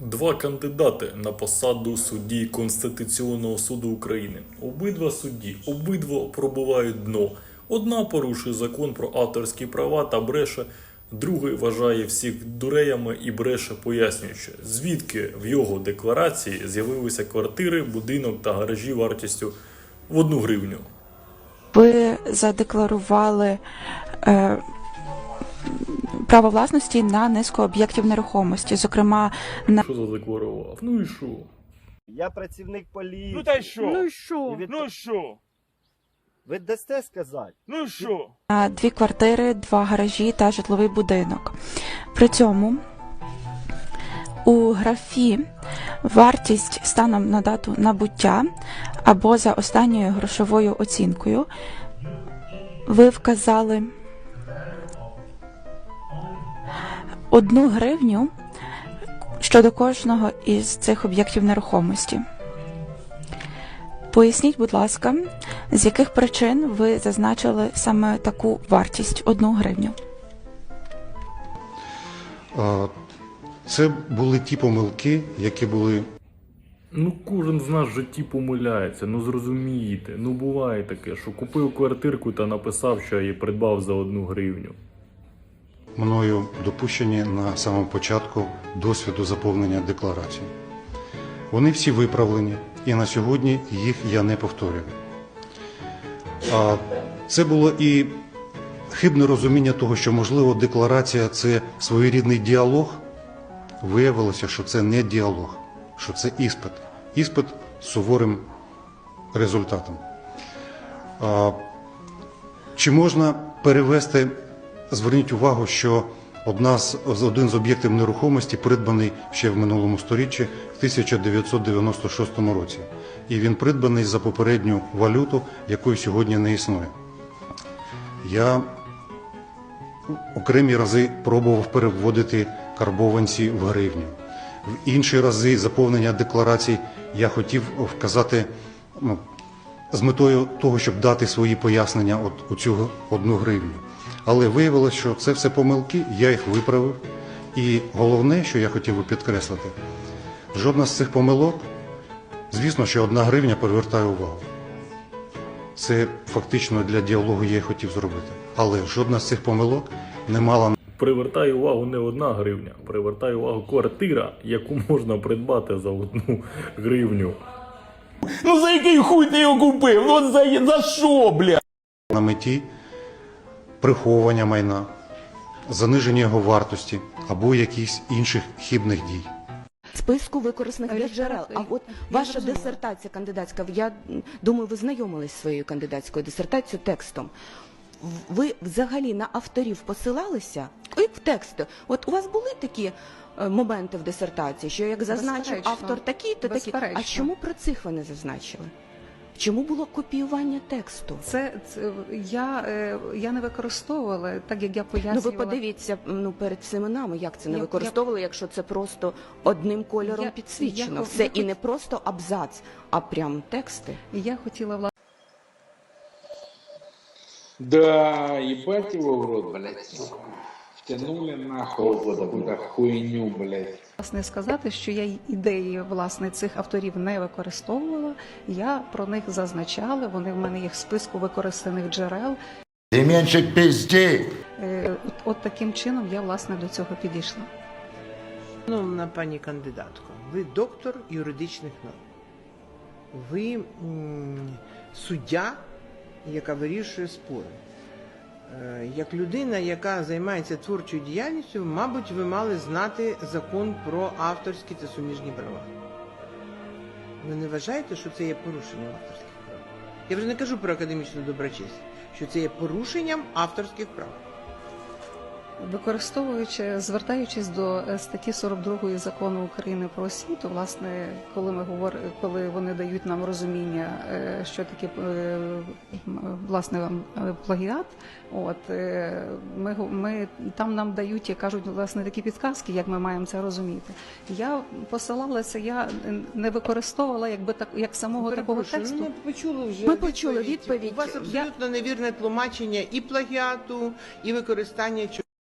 Два кандидати на посаду судді Конституційного суду України. Обидва судді, обидва пробувають дно. Одна порушує закон про авторські права та бреше, другий вважає всіх дуреями і бреше, пояснюючи, звідки в його декларації з'явилися квартири, будинок та гаражі вартістю в одну гривню. Ви задекларували е, право власності на низку об'єктів нерухомості, зокрема на Що задекларував? Ну і що? Я працівник поліції. Ну та й що? Ну і що? І від- Ну що? Ви дасте сказати? Ну що? на дві квартири, два гаражі та житловий будинок. При цьому у графі вартість станом на дату набуття або за останньою грошовою оцінкою ви вказали одну гривню щодо кожного із цих об'єктів нерухомості. Поясніть, будь ласка, з яких причин ви зазначили саме таку вартість одну гривню? Це були ті помилки, які були Ну, кожен з нас в житті помиляється, ну зрозумієте. Ну буває таке, що купив квартирку та написав, що я її придбав за одну гривню. Мною допущені на самому початку досвіду заповнення декларації. Вони всі виправлені, і на сьогодні їх я не повторюю. Це було і хибне розуміння того, що, можливо, декларація це своєрідний діалог. Виявилося, що це не діалог, що це іспит. Іспит з суворим результатом. Чи можна перевести, зверніть увагу, що одна з, один з об'єктів нерухомості придбаний ще в минулому сторіччі в 1996 році. І він придбаний за попередню валюту, якої сьогодні не існує. Я окремі рази пробував переводити карбованці в гривню. В інші рази заповнення декларацій я хотів вказати ну, з метою того, щоб дати свої пояснення от у цю одну гривню. Але виявилося, що це все помилки, я їх виправив. І головне, що я хотів би підкреслити, жодна з цих помилок, звісно, що одна гривня привертає увагу. Це фактично для діалогу я хотів зробити. Але жодна з цих помилок не мала Привертає увагу не одна гривня, привертає увагу квартира, яку можна придбати за одну гривню. Ну за який хуй ти його купив? Ну за, за що, бля? на меті приховування майна, заниження його вартості або якихось інших хибних дій. списку використаних Літератури. держджерел. А от ваша дисертація кандидатська, я думаю, ви знайомились зі своєю кандидатською дисертацією текстом. Ви взагалі на авторів посилалися? І в текст. От у вас були такі е, моменти в дисертації, що як зазначив Безперечно. автор такий, то такий. А чому про цих ви не зазначили? Чому було копіювання тексту? Це, це я, е, я не використовувала, так як я Ну ви подивіться ну перед нами, як це не Я- використовували, якщо це просто одним кольором Я- підсвічено. я- Все я і не просто абзац, а прям тексти. Я хотіла власне Да, ебать его в рот, блядь. Втянули нахуй какую-то хуйню, блядь. власне сказати, що я ідеї власне цих авторів не використовувала. Я про них зазначала. Вони в мене є в списку використаних джерел. Ты меньше пизди! Е, От, от таким чином я власне до цього підійшла. Шановна пані кандидатко, ви доктор юридичних наук. Ви м, суддя, яка вирішує спори. Е, Як людина, яка займається творчою діяльністю, мабуть, ви мали знати закон про авторські та суміжні права. Ви не вважаєте, що це є порушенням авторських прав? Я вже не кажу про академічну доброчесть, що це є порушенням авторських прав. Використовуючи, звертаючись до е, статті 42 закону України про освіту, власне, коли ми говор, коли вони дають нам розуміння, е, що таке е, власне плагіат, от ми, ми там нам дають і кажуть власне такі підказки, як ми маємо це розуміти. Я посилалася, я не використовувала якби так як самого такого тексту. Ми почули вже Ми почули відповідь. У вас Я- абсолютно невірне тлумачення і плагіату, і використання